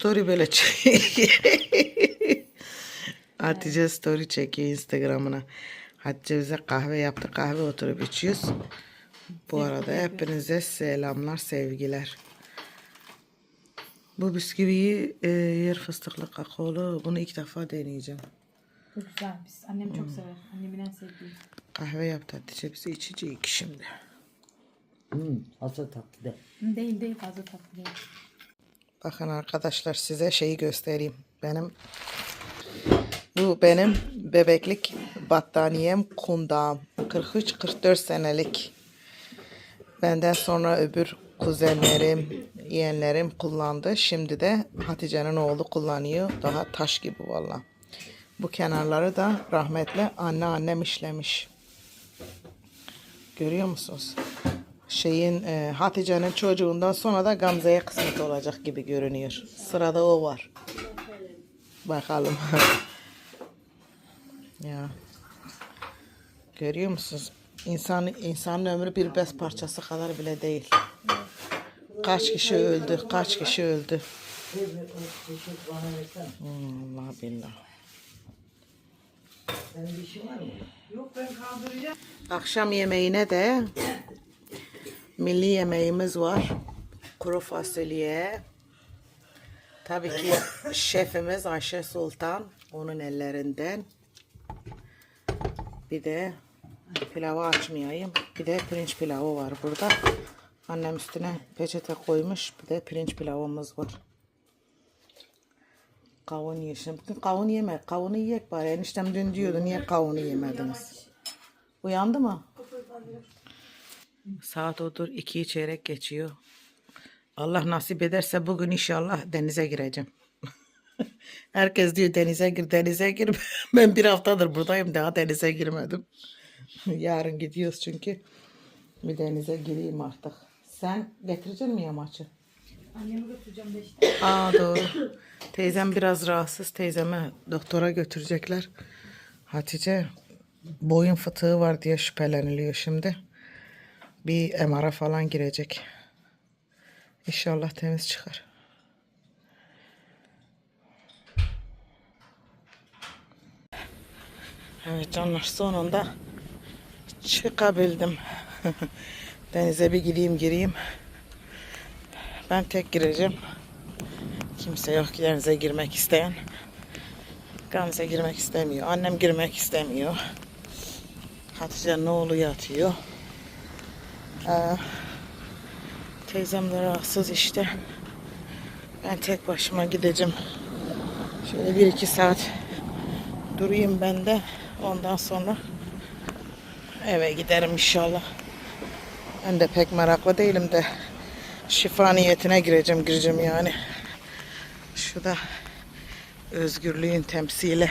Story böyle çekiyor. Hatice story çekiyor Instagram'ına. Hatice bize kahve yaptı. Kahve oturup içiyoruz. Bu arada hepinize selamlar, sevgiler. Bu bisküviyi e, yer fıstıklı kakaolu. Bunu ilk defa deneyeceğim. Çok güzel. Biz, annem çok sever. Annemin en sevdiği. Kahve yaptı Hatice bize içeceğiz şimdi. Hmm, fazla tatlı de. Hı, Değil değil fazla tatlı değil. Bakın arkadaşlar size şeyi göstereyim. Benim bu benim bebeklik battaniyem kundağım. 43-44 senelik. Benden sonra öbür kuzenlerim, yeğenlerim kullandı. Şimdi de Hatice'nin oğlu kullanıyor. Daha taş gibi valla. Bu kenarları da rahmetli anneannem işlemiş. Görüyor musunuz? Şeyin e, Hatice'nin çocuğundan sonra da Gamze'ye kısmet olacak gibi görünüyor. Sırada o var. Bakalım. ya. Görüyor musunuz? İnsan, insanın ömrü bir bez parçası kadar bile değil. Kaç kişi öldü, kaç kişi öldü. Hmm, Allah billah. Akşam yemeğine de milli yemeğimiz var. Kuru fasulye. Tabii ki şefimiz Ayşe Sultan. Onun ellerinden. Bir de pilavı açmayayım. Bir de pirinç pilavı var burada. Annem üstüne peçete koymuş. Bir de pirinç pilavımız var. Kavun yeşim. Bugün kavun yeme. Kavunu yiyek bari. Eniştem dün diyordu niye kavunu yemediniz? Uyandı mı? Saat odur iki çeyrek geçiyor. Allah nasip ederse bugün inşallah denize gireceğim. Herkes diyor denize gir denize gir. Ben bir haftadır buradayım daha denize girmedim. Yarın gidiyoruz çünkü. Bir denize gireyim artık. Sen getirecek mi yamaçı? Annemi götüreceğim de işte. Aa doğru. Teyzem biraz rahatsız. Teyzeme doktora götürecekler. Hatice boyun fıtığı var diye şüpheleniliyor şimdi. Bir MR'a falan girecek. İnşallah temiz çıkar. Evet canlar sonunda çıkabildim. Denize bir gideyim gireyim. Ben tek gireceğim. Kimse yok denize girmek isteyen. Gamze girmek istemiyor. Annem girmek istemiyor. Hatice'nin oğlu yatıyor. Ee, teyzem de rahatsız işte. Ben tek başıma gideceğim. Şöyle bir iki saat durayım ben de. Ondan sonra eve giderim inşallah. Ben de pek meraklı değilim de şifa niyetine gireceğim gireceğim yani. Şu da özgürlüğün temsili.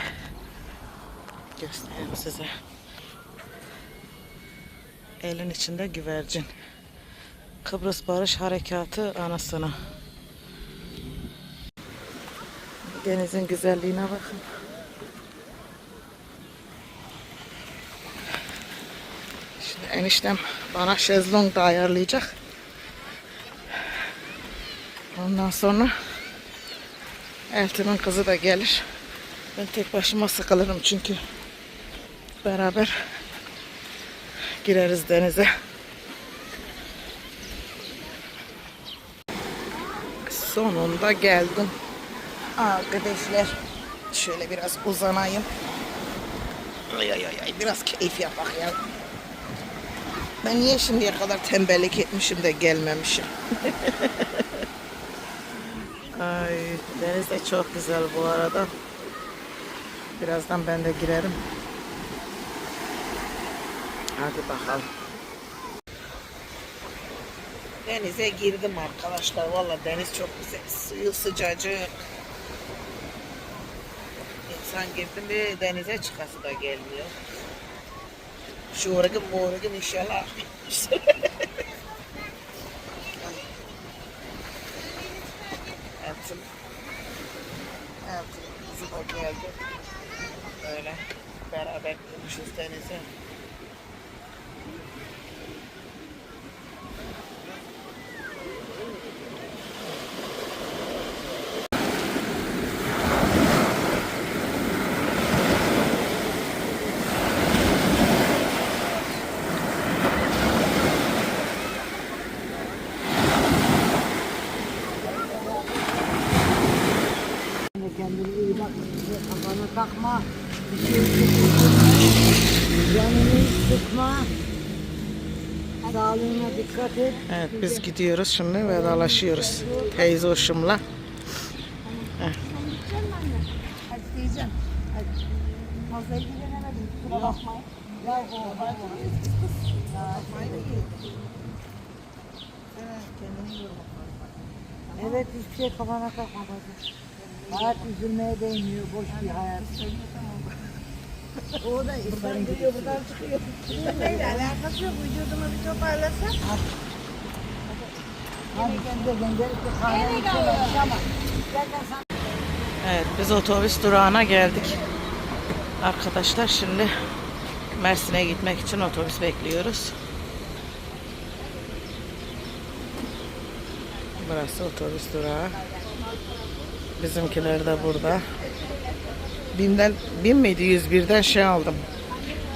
Göstereyim size. Elin içinde güvercin. Kıbrıs Barış Harekatı anasına. Denizin güzelliğine bakın. Şimdi eniştem bana şezlong da ayarlayacak. Ondan sonra Eltim'in kızı da gelir. Ben tek başıma sıkılırım çünkü. Beraber gireriz denize. Sonunda geldim. Arkadaşlar şöyle biraz uzanayım. Ay ay ay biraz keyif yapak ya. Ben niye şimdiye kadar tembellik etmişim de gelmemişim. Ay deniz de çok güzel bu arada. Birazdan ben de girerim. Hadi bakalım. Denize girdim arkadaşlar. Valla deniz çok güzel. Suyu sıcacık. İnsan girdi mi denize çıkası da gelmiyor. Şu orgın bu orgın inşallah. Eltim kızı da geldi. Böyle beraber girmişiz denize. Bir şey kafana takma. Bir şey sıkma. Canını sıkma. Sağlığına dikkat et. Evet biz gidiyoruz şimdi vedalaşıyoruz. Teyze hoşumla. O Evet hiçbir şey kafana takma bacım. Hayat üzülmeye değmiyor. Boş bir hayat. O da insanın gidiyor buradan çıkıyor. Neyle alakası yok. Vücudumu bir toparlasam. Evet biz otobüs durağına geldik. Arkadaşlar şimdi Mersin'e gitmek için otobüs bekliyoruz. Burası otobüs durağı. Bizimkiler de burada. Bim'den, Bim miydi 101'den şey aldım.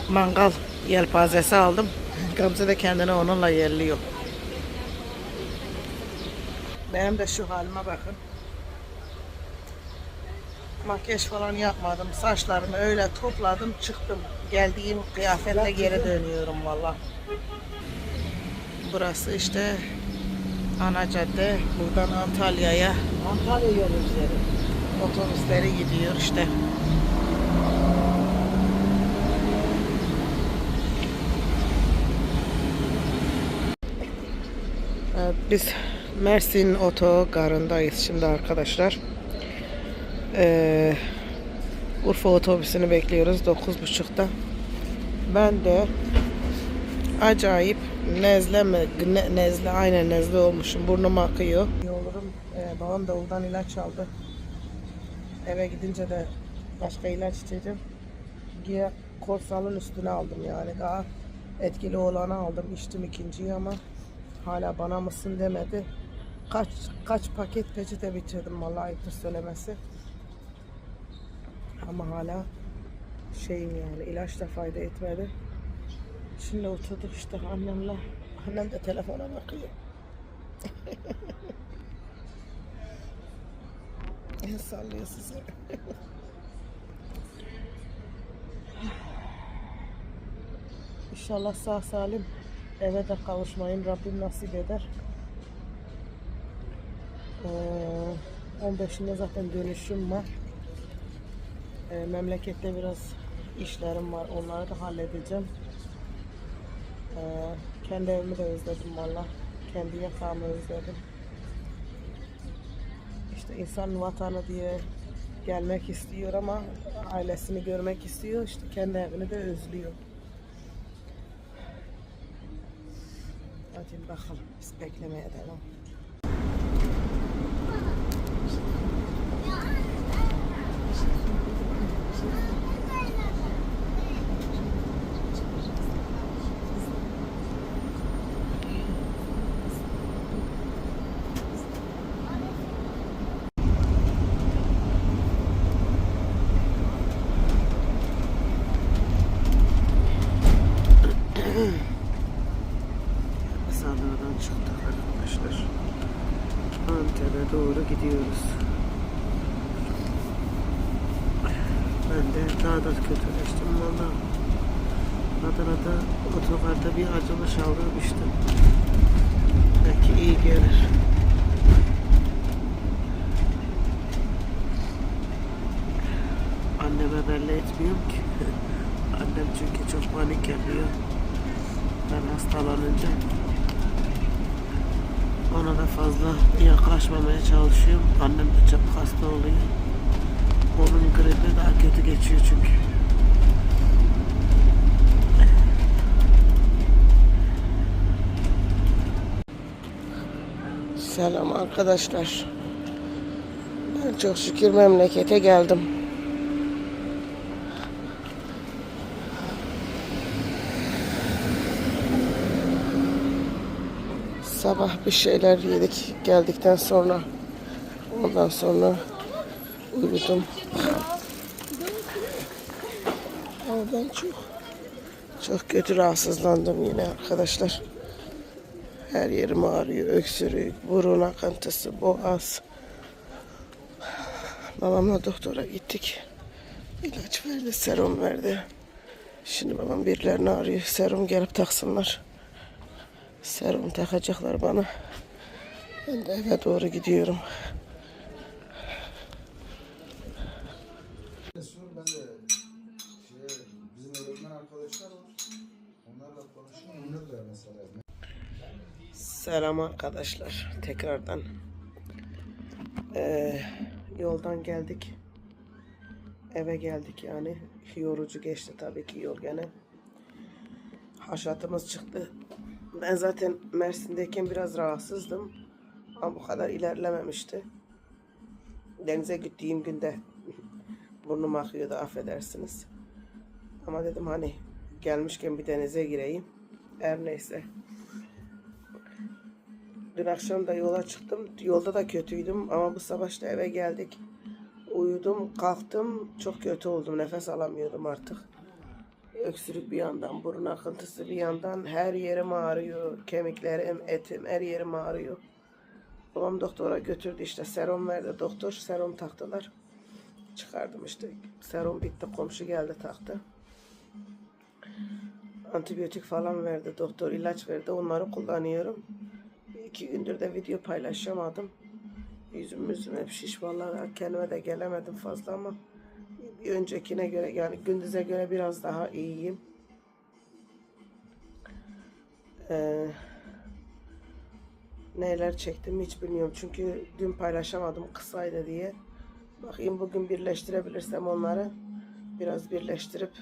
Mangal yelpazesi aldım. Gamze de kendini onunla yerliyor. Benim de şu halime bakın. Makyaj falan yapmadım. Saçlarımı öyle topladım çıktım. Geldiğim kıyafetle geri dönüyorum valla. Burası işte ana cadde. Buradan Antalya'ya Antalya yolu üzeri. Otobüsleri gidiyor işte. Biz Mersin otogarındayız şimdi arkadaşlar. Ee, Urfa otobüsünü bekliyoruz 9.30'da. Ben de acayip nezle mi? Ne- nezle aynen nezle olmuşum. Burnum akıyor. İyi olurum. Ee, babam davuldan ilaç aldı. Eve gidince de başka ilaç içeceğim. Giye korsalın üstüne aldım yani. Daha etkili olanı aldım. İçtim ikinciyi ama hala bana mısın demedi. Kaç kaç paket peçete bitirdim vallahi ayıptır söylemesi. Ama hala şeyim yani ilaç da fayda etmedi. Şimdi oturduk işte annemle. Annem de telefona bakıyor. El sallıyor size. İnşallah sağ salim eve de kavuşmayın. Rabbim nasip eder. Ee, 15'inde zaten dönüşüm var. Ee, memlekette biraz işlerim var. Onları da halledeceğim. Ee, kendi evimi de özledim valla. Kendi yatağımı özledim. İnsan vatanı diye gelmek istiyor ama ailesini görmek istiyor. İşte kendi evini de özlüyor. Hadi bakalım biz beklemeye devam. Sağlardan çıktık arkadaşlar. Antep'e doğru gidiyoruz. Ben de daha da kötüleştim valla. Adana'da otogarda bir acılı şalgam Belki iyi gelir. Anneme belli etmiyorum ki. Annem çünkü çok panik yapıyor. Ben hastalanınca ona da fazla yaklaşmamaya çalışıyorum. Annem de çok hasta oluyor. Onun gribi daha kötü geçiyor çünkü. Selam arkadaşlar. Ben çok şükür memlekete geldim. Sabah bir şeyler yedik geldikten sonra. Ondan sonra uyudum. Ama ben çok çok kötü rahatsızlandım yine arkadaşlar. Her yerim ağrıyor. Öksürük, burun akıntısı, boğaz. Babamla doktora gittik. İlaç verdi, serum verdi. Şimdi babam birilerini arıyor. Serum gelip taksınlar. Serum takacaklar bana. Ben de eve doğru gidiyorum. Sonra ben de şeye, bizim öğretmen arkadaşlar var. Onlarla konuşuyorum. Onlar da mesela Selam arkadaşlar. Tekrardan. Ee, yoldan geldik. Eve geldik yani. Yorucu geçti tabii ki yol gene. Haşatımız çıktı. Ben zaten Mersin'deyken biraz rahatsızdım. Ama bu kadar ilerlememişti. Denize gittiğim günde burnum akıyordu affedersiniz. Ama dedim hani gelmişken bir denize gireyim. Her neyse. Dün akşam da yola çıktım. Yolda da kötüydüm ama bu sabah işte eve geldik. Uyudum, kalktım. Çok kötü oldum. Nefes alamıyordum artık. Öksürük bir yandan, burun akıntısı bir yandan. Her yerim ağrıyor. Kemiklerim, etim, her yerim ağrıyor. Babam doktora götürdü işte. Serum verdi doktor. Serum taktılar. Çıkardım işte. Serum bitti. Komşu geldi taktı. Antibiyotik falan verdi. Doktor ilaç verdi. Onları kullanıyorum. İki gündür de video paylaşamadım. Yüzüm yüzüm hep şiş vallahi kendime de gelemedim fazla ama bir öncekine göre yani gündüze göre biraz daha iyiyim. Ee, neler çektim hiç bilmiyorum çünkü dün paylaşamadım kısaydı diye. Bakayım bugün birleştirebilirsem onları biraz birleştirip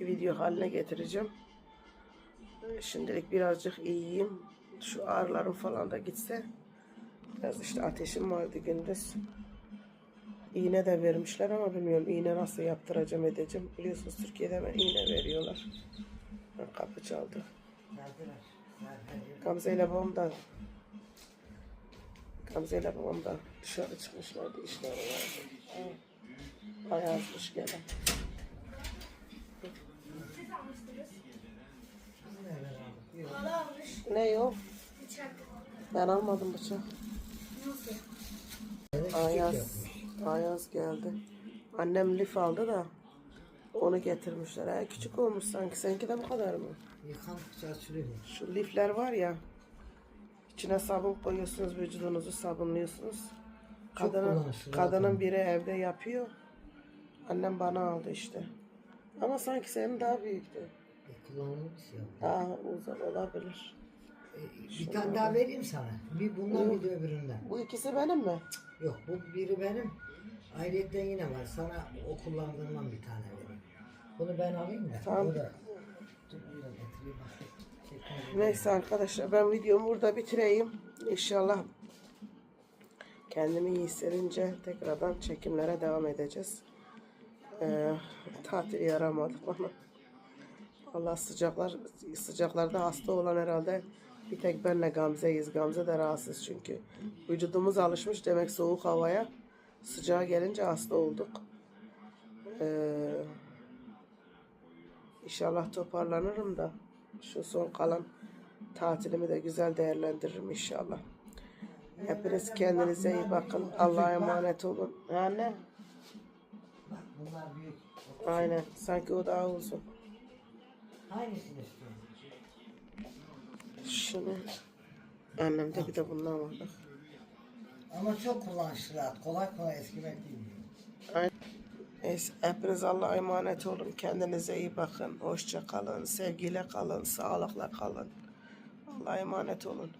bir video haline getireceğim. Ee, Şimdilik birazcık iyiyim. Şu ağrılarım falan da gitse. Biraz işte ateşim vardı gündüz. İğne de vermişler ama bilmiyorum iğne nasıl yaptıracağım edeceğim. Biliyorsunuz Türkiye'de hemen iğne veriyorlar. Kapı çaldı. Gamze ile babam da Gamze ile babam da dışarı çıkmışlardı işleri vardı. Ayazmış gene. Ne o? Ben almadım bıçak. Ayaz, Ayaz geldi. Annem lif aldı da onu getirmişler. Ha, küçük olmuş sanki. Seninki de bu kadar mı? Yıkandıkça açılıyor. Şu lifler var ya. içine sabun koyuyorsunuz, vücudunuzu sabunluyorsunuz. Çok Kadının, kadının biri evde yapıyor. Annem bana aldı işte. Ama sanki senin daha büyüktü. E, kullanılmış ya. Daha uzun olabilir. E, bir tane daha vereyim sana. Bir bundan bir de öbüründen. Bu ikisi benim mi? Yok bu biri benim. Ayrıyetten yine var. Sana o kullandığımdan bir tane vereyim. Bunu ben alayım da. Tamam. O da. Dur bunu da getireyim. Çekmece- Neyse arkadaşlar ben videomu burada bitireyim. İnşallah kendimi iyi hissedince tekrardan çekimlere devam edeceğiz. Ee, tatil yaramadı bana. Allah sıcaklar sıcaklarda hasta olan herhalde bir tek benle Gamze'yiz. Gamze de rahatsız çünkü. Vücudumuz alışmış demek soğuk havaya. Sıcağa gelince hasta olduk. Ee, İnşallah toparlanırım da şu son kalan tatilimi de güzel değerlendiririm inşallah. Hepiniz kendinize iyi bakın. Allah'a emanet olun. Anne. Aynen. Sanki o daha uzun. Hangisini istiyorsun? Şunu. Annemde bir de bundan var. bak. Ama çok kullanışlılar. Kolay kolay eskimek değil. Aynen. Neyse, hepiniz Allah'a emanet olun. Kendinize iyi bakın. Hoşça kalın. Sevgiyle kalın. Sağlıkla kalın. Allah'a emanet olun.